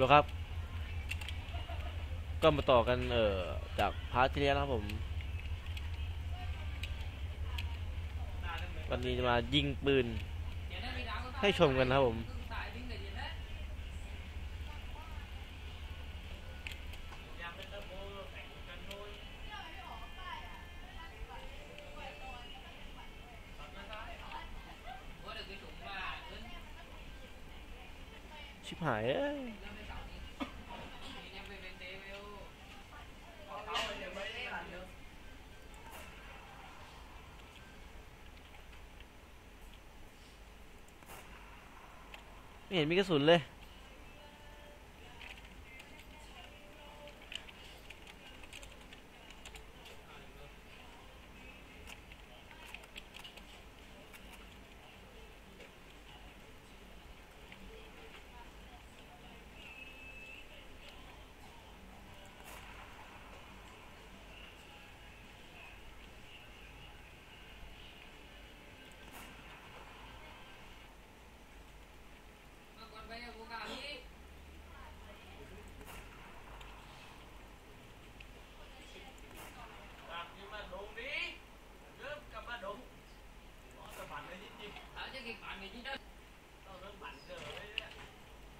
ดูครับ ก็มาต่อกันเอ่อจากพาร์ทที่แล้วนะครับผม วันนี้จะมายิงปืน ให้ชมกันนะครับผมชิบหายเอ้ย ไม่เห็นมีกระสุนเลย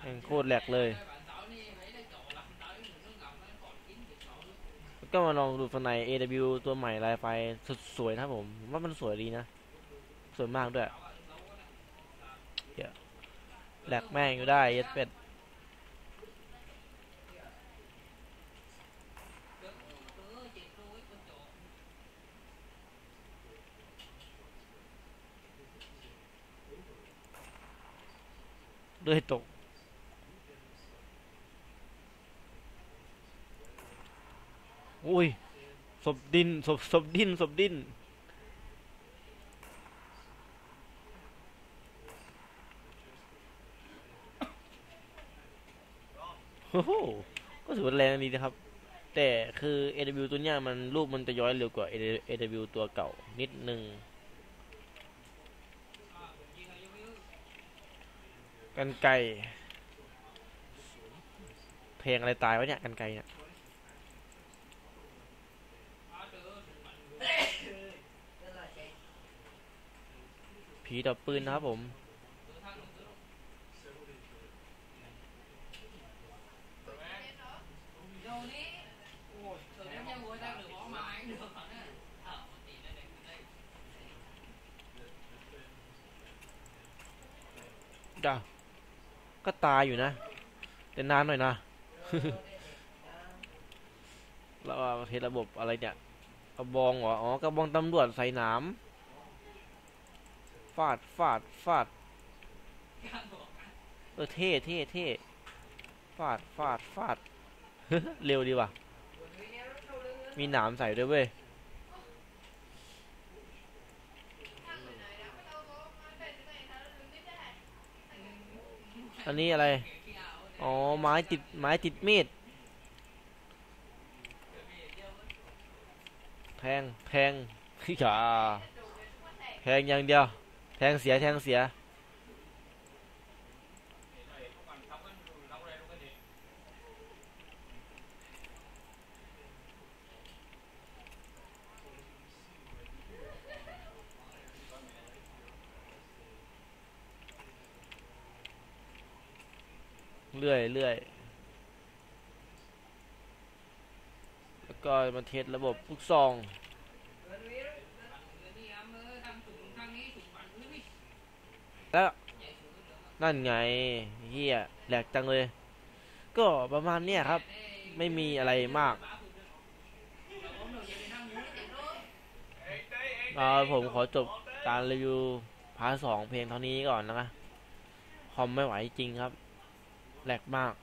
แห่งโคตรแหลกเลย ก็มาลองดูฟันใน AW ตัวใหม่ลายไฟสุดสวยนะผม ว่ามันสวยดีนะ สวยมากด้วย เดี๋ยแหลกแม่งอยู่ได้เย็ดเป็ด ด้ว ยตก อุ้ย ศพดิน ศพ ศพดิน ศพดิน โอ้โห ก็ถือว่าแรงดีนะครับ แต่คือ AW ตัวนี้มันรูปมันจะย้อยเร็วกว่า AW ตัวเก่านิดนึง กันไก่เพลงอะไรตายวะเนี่ยกันไก่เนี่ยผีดับปืนนะครับผมจ้า ก็ตายอยู่นะ แต่นานหน่อยนะแล้วเอาเทระบบอะไรเนี่ยกระบองเหรออ๋อกระบองตำรวจใส่หนามฟาดฟาดฟาดเออเท่เท่เท่ฟาดฟาดฟาดเร็วดีว่ะมีหนามใส่ด้วยเว้ย อันนี้อะไร อ๋อ ไม้ติด ไม้ติดมีด แทง แทงอย่าแทงอย่างเดียว แทงเสีย แทงเสีย เรื่อยเรื่อยแล้วก็มาเทสระบบลูกซองแล้วนั่นไงเฮียแหลกจังเลย ก็ประมาณเนี้ยครับ ไม่มีอะไรมากเอาผมขอจบการรีวิวพาร์ทสองเพลงเท่านี้ก่อนนะคะคอมไม่ไหวจริงครับ แหลกมาก